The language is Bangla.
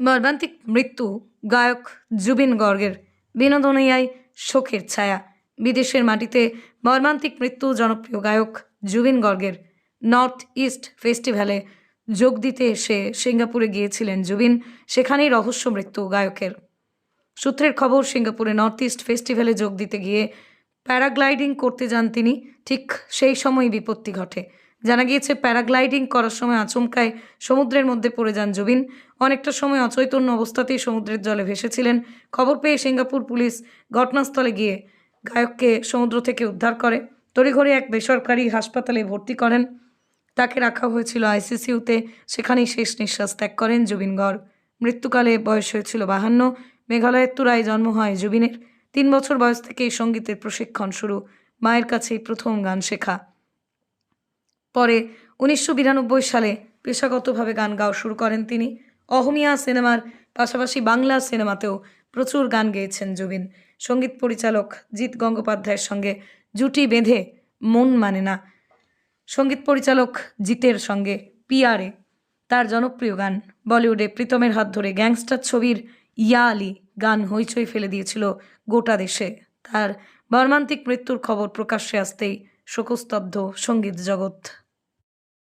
মর্মান্তিক মৃত্যু গায়ক জুবিন গর্গের বিনোদনীয়ায় শোকের ছায়া। বিদেশের মাটিতে মর্মান্তিক মৃত্যু জনপ্রিয় গায়ক জুবিন গর্গের নর্থ ইস্ট ফেস্টিভ্যালে যোগ দিতে এসে সিঙ্গাপুরে গিয়েছিলেন জুবিন, সেখানেই রহস্য মৃত্যু গায়কের। সূত্রের খবর, সিঙ্গাপুরে নর্থ ইস্ট ফেস্টিভ্যালে যোগ দিতে গিয়ে প্যারাগ্লাইডিং করতে যান তিনি, ঠিক সেই সময় বিপত্তি ঘটে। জানা গিয়েছে, প্যারাগ্লাইডিং করার সময় আচমকায় সমুদ্রের মধ্যে পড়ে যান জুবিন। অনেকটা সময় অচৈতন্য অবস্থাতেই সমুদ্রের জলে ভেসেছিলেন। খবর পেয়ে সিঙ্গাপুর পুলিশ ঘটনাস্থলে গিয়ে গায়ককে সমুদ্র থেকে উদ্ধার করে। তড়িঘড়ি এক বেসরকারি হাসপাতালে ভর্তি করেন। তাকে রাখা হয়েছিল আইসিসিউতে। সেখানেই শেষ নিঃশ্বাস ত্যাগ করেন জুবিন গড়। মৃত্যুকালে বয়স হয়েছিল বাহান্ন। মেঘালয়ের তুরায় জন্ম হয় জুবিনের। তিন বছর বয়স থেকেই সঙ্গীতের প্রশিক্ষণ শুরু। মায়ের কাছেই প্রথম গান শেখা। পরে উনিশশো বিরানব্বই সালে পেশাগতভাবে গান গাওয়া শুরু করেন তিনি। অহমিয়া সিনেমার পাশাপাশি বাংলা সিনেমাতেও প্রচুর গান গেয়েছেন জুবিন। সংগীত পরিচালক জিৎ গঙ্গোপাধ্যায়ের সঙ্গে জুটি বেঁধে মন মানে না। সংগীত পরিচালক জিতের সঙ্গে পিয়ারে। তার জনপ্রিয় গান বলিউডে প্রীতমের হাত ধরে গ্যাংস্টার ছবির ইয়া আলী গান হইচই ফেলে দিয়েছিল গোটা দেশে। তার মর্মান্তিক মৃত্যুর খবর প্রকাশ্যে আসতেই শোকস্তব্ধ সংগীত জগৎ।